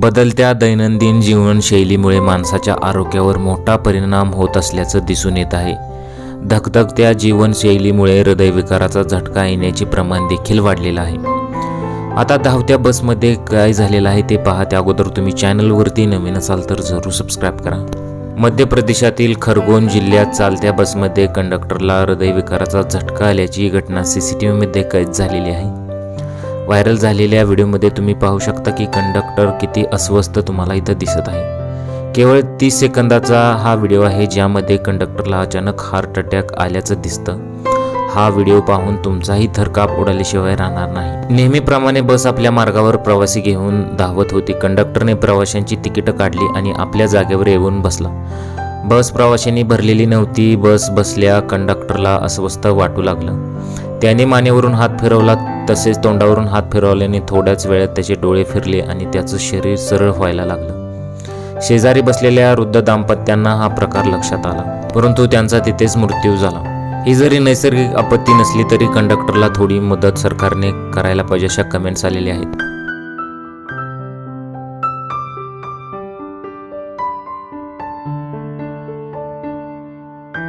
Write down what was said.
बदलत्या दैनंदिन जीवनशैलीमुळे माणसाच्या आरोग्यावर मोठा परिणाम होत असल्याचं दिसून येत आहे. धकधकत्या जीवनशैलीमुळे हृदयविकाराचा झटका येण्याचे प्रमाण देखील वाढलेलं आहे. आता धावत्या बसमध्ये काय झालेलं आहे ते पहा त्या अगोदर तुम्ही चॅनलवरती नवीन असाल तर जरूर सबस्क्राईब करा. मध्य प्रदेशातील खरगोन जिल्ह्यात चालत्या बसमध्ये कंडक्टरला हृदयविकाराचा झटका आल्याची घटना सी सी टी व्हीमध्ये कैद झालेली आहे. व्हायरल झालेल्या व्हिडिओमध्ये तुम्ही पाहू शकता की कंडक्टर किती अस्वस्थ तुम्हाला इथं दिसत आहे. केवळ तीस सेकंदाचा हा व्हिडिओ आहे ज्यामध्ये कंडक्टरला अचानक हार्ट अटॅक आल्याचं दिसतं. हा व्हिडिओ पाहून तुमचाही थरकाप उडाल्याशिवाय राहणार नाही. नेहमीप्रमाणे बस आपल्या मार्गावर प्रवासी घेऊन धावत होती. कंडक्टरने प्रवाशांची तिकीटं काढली आणि आपल्या जागेवर येऊन बसला. बस प्रवाशांनी भरलेली नव्हती. बस बसल्या कंडक्टरला अस्वस्थ वाटू लागलं. त्याने मानेवरून हात फिरवला. तसेच तोंडावरून हात फिरवल्याने थोड्याच वेळात त्याचे डोळे फिरले आणि त्याचं शरीर सरळ व्हायला लागलं. शेजारी बसलेल्या वृद्ध दाम्पत्यांना हा प्रकार लक्षात आला परंतु त्यांचा तिथेच मृत्यू झाला. ही जरी नैसर्गिक आपत्ती नसली तरी कंडक्टरला थोडी मदत सरकारने करायला पाहिजे अशा कमेंट्स आलेल्या आहेत.